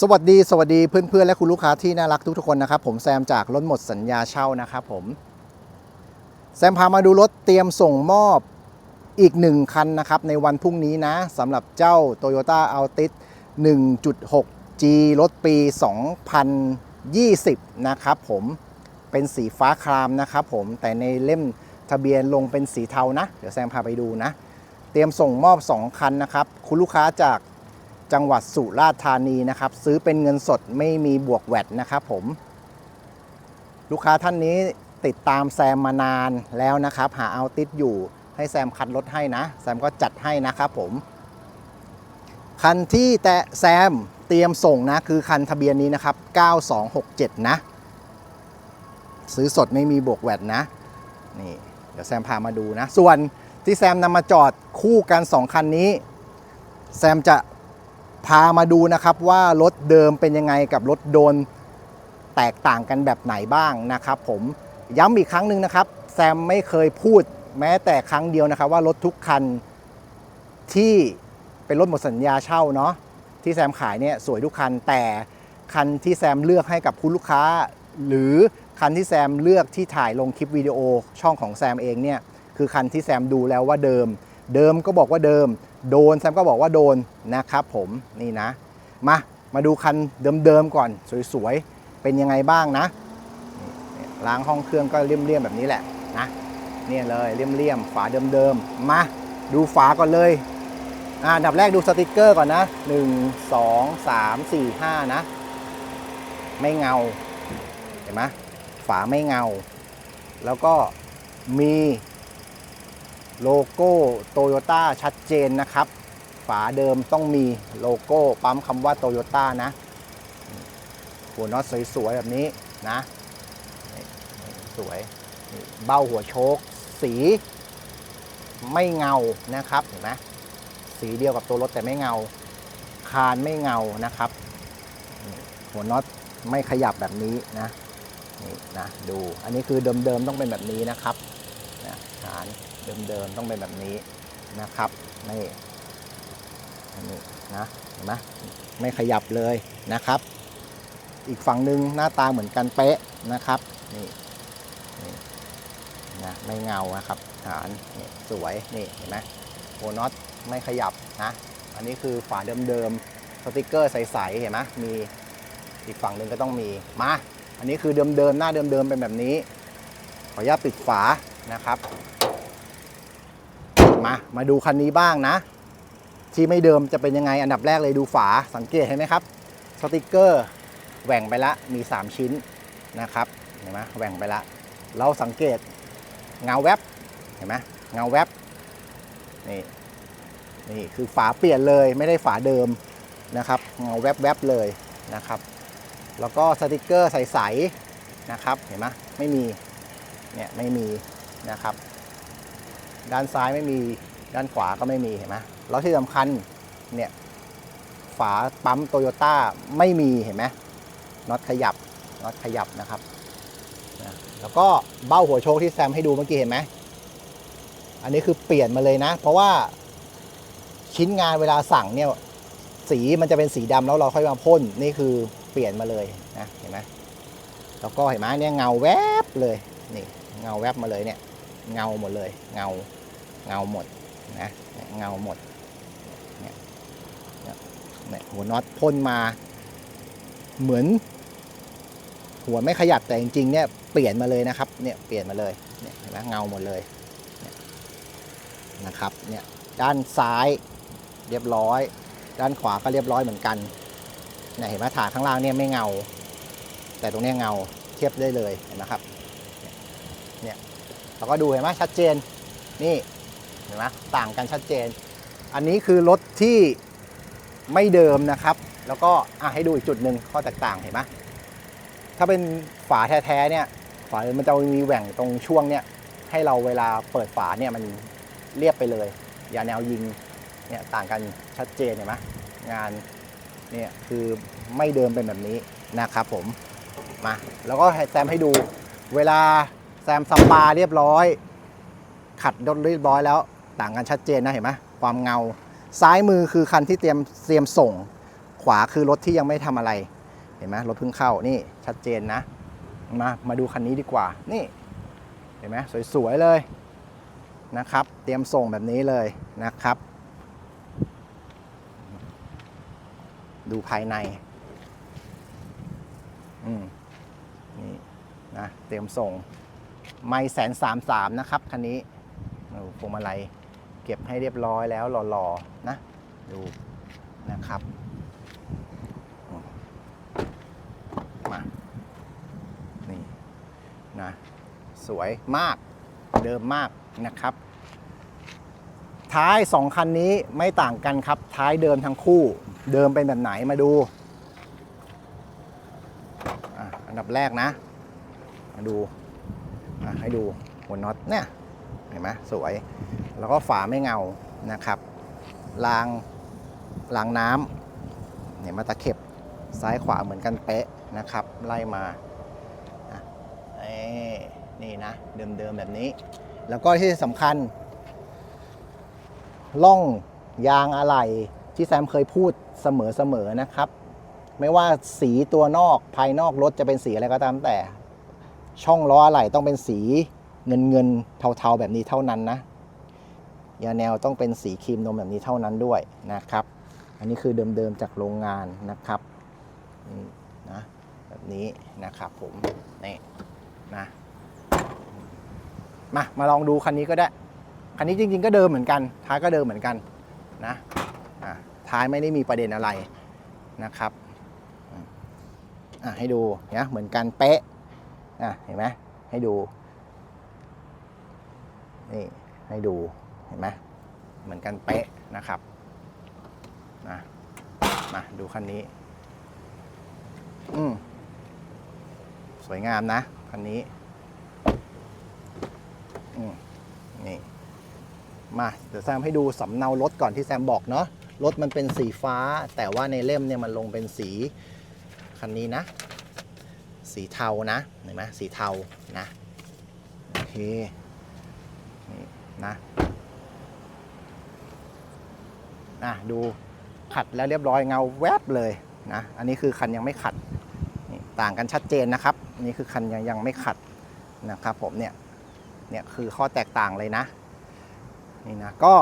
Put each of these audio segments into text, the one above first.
สวัสดีสวัสดีเพื่อนๆ และคุณลูกค้าที่น่ารักทุกๆคนนะครับ ผมแซมจากรถหมดสัญญาเช่านะครับผมแซมพามาดูรถเตรียมส่งมอบอีกหนึ่งคันนะครับ ในวันพรุ่งนี้นะสำหรับเจ้า Toyota Altis 1.6G รถปี 2020 นะครับผมเป็นสีฟ้าครามนะครับผมแต่ในเล่มทะเบียนลงเป็นสีเทานะ เดี๋ยวแซมพาไปดูนะ เตรียมส่งมอบ 2 คันนะครับ คุณลูกค้าจาก จังหวัดสุราษฎร์ธานีนะครับ ซื้อเป็นเงินสดไม่มีบวกแวดนะครับผม ลูกค้าท่านนี้ติดตามแซมมานานแล้วนะครับ หาเอาติดอยู่ให้แซมคัดรถให้นะ แซมก็จัดให้นะครับผม คันที่แต่แซมเตรียมส่งนะ คือคันทะเบียนนี้นะครับ 9267 นะ ซื้อสดไม่มีบวกแวดนะ นี่ เดี๋ยวแซมพามาดูนะ ส่วนที่แซมนำมาจอดคู่กัน 2 คันนี้ แซมจะ พามาดูนะครับว่ารถเดิมเป็นยังไงกับรถโดนแตกต่างกันแบบไหนบ้างนะครับ ผมย้ำอีกครั้งหนึ่งนะครับ แซมไม่เคยพูดแม้แต่ครั้งเดียวนะครับว่ารถทุกคันที่เป็นรถหมดสัญญาเช่าเนาะที่แซมขายเนี่ยสวยทุกคันแต่คันที่แซมเลือกให้กับคุณลูกค้า หรือคันที่แซมเลือกที่ถ่ายลงคลิปวิดีโอช่องของแซมเองเนี่ยคือคันที่แซมดูแล้วว่าเดิม เดิมก็บอกว่าเดิม โดนแซมก็บอกว่าโดนนะครับผมนี่นะ มามาดูคันเดิมๆก่อนสวยๆ เป็นยังไงบ้างนะล้างห้องเครื่องก็เลี่ยมๆแบบนี้แหละนะเนี่ยเลยเลี่ยมๆฝาเดิมๆมาดูฝาก่อนเลยอ่านดับแรกดูสติกเกอร์ก่อนนะ 1 2 3 4 5 นะ ไม่เงา เห็นไหมฝาไม่เงา แล้วก็มี โลโก้โตโยต้าชัดเจนนะครับ ฝาเดิมต้องมีโลโก้ปั๊มคำว่าโตโยต้านะ หัวน็อตสวยๆ แบบนี้นะ สวยเบ้าหัวโชคสีไม่เงานะครับเห็นไหมสีเดียวกับตัวรถแต่ไม่เงา คานไม่เงานะครับ หัวน็อตไม่ขยับแบบนี้นะนี่นะดูอันนี้คือเดิมๆต้องเป็นแบบนี้นะครับนะฐาน เดิมๆต้องเป็นแบบนี้นะครับนี่อันนี้นะเห็นไหมไม่ขยับเลยนะครับ อีกฝั่งหนึ่งหน้าตาเหมือนกันเป๊ะนะครับนี่นี่นะไม่เงานะครับฐานนี่สวยนี่เห็นไหมโบน็อตไม่ขยับนะอันนี้คือฝาเดิมๆสติกเกอร์ใสๆเห็นไหมมีอีกฝั่งหนึ่งก็ต้องมีมาอันนี้คือเดิมๆหน้าเดิมๆเป็นแบบนี้ ขออนุญาตปิดฝานะครับ มา มาดูคันนี้บ้างนะ ที่ไม่เดิมจะเป็นยังไงอันดับแรกเลยดูฝาสังเกตเห็นไหมครับ สติกเกอร์แหว่งไปละมี 3 ชิ้นนะครับเห็นไหมแหว่งไปละ เราสังเกตเงาแวบเห็นไหมเงาแวบนี่นี่คือฝาเปลี่ยนเลยไม่ได้ฝาเดิมนะครับเงาแวบแวบๆเลยนะครับ แล้วก็สติกเกอร์ใสๆนะครับเห็นไหมไม่มีเนี่ยไม่มีนะครับ ด้านซ้ายไม่มีด้านขวาก็ไม่มีเห็นไหมแล้วที่สำคัญเนี่ยฝาปั๊มโตโยต้าไม่มีเห็นไหมน็อตขยับน็อตขยับนะครับแล้วก็เบ้าหัวโชคที่แซมให้ดูเมื่อกี้เห็นไหมอันนี้คือเปลี่ยนมาเลยนะ เพราะว่าชิ้นงานเวลาสั่งเนี่ยสีมันจะเป็นสีดำแล้วเราค่อยมาพ่นนี่คือเปลี่ยนมาเลยนะเห็นไหมแล้วก็เห็นไหมเนี่ยเงาแวบเลยนี่เงาแวบมาเลยเนี่ย เงาหมดเลยเงาเงาหมดนะเงาหมดเนี่ยเนี่ยหัวน็อตพ่นมาเหมือน หัวไม่ขยับแต่จริงๆเนี่ยเปลี่ยนมาเลยนะครับเนี่ยเปลี่ยนมาเลยเนี่ยเห็นไหมเงาหมดเลยเนะครับเนี่ยด้านซ้ายเรียบร้อย ด้านขวาก็เรียบร้อยเหมือนกันเนี่ยเห็นไหมฐานข้างล่างเนี่ยไม่เงา แต่ตรงนี้เงาเทียบได้เลยเห็นไหมครับ เราก็ดูเห็นไหมชัดเจนนี่เห็นไหมต่างกันชัดเจน อันนี้คือรถที่ไม่เดิมนะครับ แล้วก็ให้ดูอีกจุดหนึ่งข้อแตกต่างเห็นไหมถ้าเป็นฝาแท้ๆเนี่ยฝามันจะมีแหว่งตรงช่วงเนี่ยให้เราเวลาเปิดฝาเนี่ยมันเรียบไปเลย อย่าแนวยิงเนี่ยต่างกันชัดเจนเห็นไหมงานเนี่ยคือไม่เดิมเป็นแบบนี้นะครับผมมาแล้วก็แซมให้ดูเวลา แซมสปาเรียบร้อย ขัดรถเรียบร้อยแล้ว ต่างกันชัดเจนนะเห็นไหมความเงา ซ้ายมือคือคันที่เตรียมเตรียมส่ง ขวาคือรถที่ยังไม่ทำอะไร เห็นไหมรถเพิ่งเข้านี่ชัดเจนนะ มามาดูคันนี้ดีกว่านี่ เห็นไหมสวยๆเลยนะครับ เตรียมส่งแบบนี้เลยนะครับ ดูภายในอืมนี่นะเตรียมส่ง ไม่แสนสามสามนะครับคันนี้ดูพวงมาลัยเก็บให้เรียบร้อยแล้วหล่อๆนะดูนะครับมานี่นะสวยมากเดิมมากนะครับ ท้าย 2 คันนี้ไม่ต่างกันครับ ท้ายเดิมทั้งคู่ เดิมเป็นแบบไหนมาดูอ,อันดับแรกนะ มาดู ให้ดูหัวน็อตเนี่ยเห็นไหมสวย แล้วก็ฝาไม่เงานะครับรางรางน้ำเนี่ยมาตะเข็บซ้ายขวาเหมือนกันเป๊ะนะครับ ไล่มาเอ้นี่นะ เดิมๆแบบนี้ แล้วก็ที่สำคัญล่องยางอะไหล่ที่แซมเคยพูดเสมอๆนะครับ ไม่ว่าสีตัวนอกภายนอกรถจะเป็นสีอะไรก็ตามแต่ ช่องล้ออะไหล่ต้องเป็นสีเงินเงินเทาๆแบบนี้เท่านั้นนะยาแนวต้องเป็นสีครีมนมแบบนี้เท่านั้นด้วยนะครับ อันนี้คือเดิมๆจากโรงงานนะครับนะแบบนี้นะครับผมนี่นะมามาลองดูคันนี้ก็ได้ คันนี้จริง ๆ ก็เดิมเหมือนกัน ท้ายก็เดิมเหมือนกันนะท้ายไม่ได้มีประเด็นอะไรนะครับให้ดูเนี่ยเหมือนกันเป๊ะ อะเห็นไหมให้ดู นี่ให้ดูเห็นไหมเหมือนกันเป๊ะนะครับนะมาดูคันนี้ อืมสวยงามนะคันนี้อืมนี่มาเดี๋ยวแซมให้ดูสำเนารถก่อนที่แซมบอกเนาะรถมันเป็นสีฟ้า แต่ว่าในเล่มเนี่ยมันลงเป็นสีคันนี้นะ สีเทานะเห็นไหมสีเทานะโอเคนี่นะอะดูขัดแล้วเรียบร้อยเงาแวบเลยนะอันนี้คือคันยังไม่ขัดต่างกันชัดเจนนะครับนนี่คือคันยังยังไม่ขัดนะครับผมเนี่ยเนี่ยคือข้อแตกต่างเลยนะนี่นะก็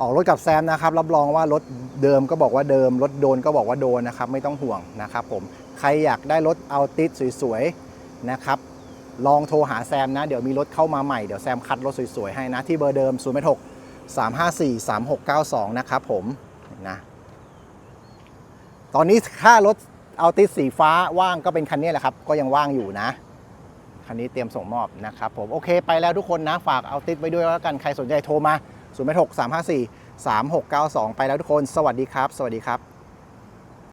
ออกรถกับแซมนะครับรับรองว่ารถเดิมก็บอกว่าเดิม รถโดนก็บอกว่าโดนนะครับไม่ต้องห่วงนะครับผมใครอยากได้รถเอาติสสวยๆนะครับลองโทรหาแซมนะ เดี๋ยวมีรถเข้ามาใหม่เดี๋ยวแซมคัดรถสวยๆให้นะ ที่เบอร์เดิม 0 6 3 5 4 3 6 9 2 นะครับผมนะตอนนี้ค่ารถเอาติสสีฟ้าว่างก็เป็นคันนี้แหละครับ ก็ยังว่างอยู่นะคันนี้เตรียมส่งมอบนะครับผมโอเคไปแล้วทุกคนนะฝากเอาติดไว้ด้วยแล้วกันใครสนใจโทรมา 0 6 3 5 4 3 6 9 2 ไปแล้วทุกคน สวัสดีครับ สวัสดีครับ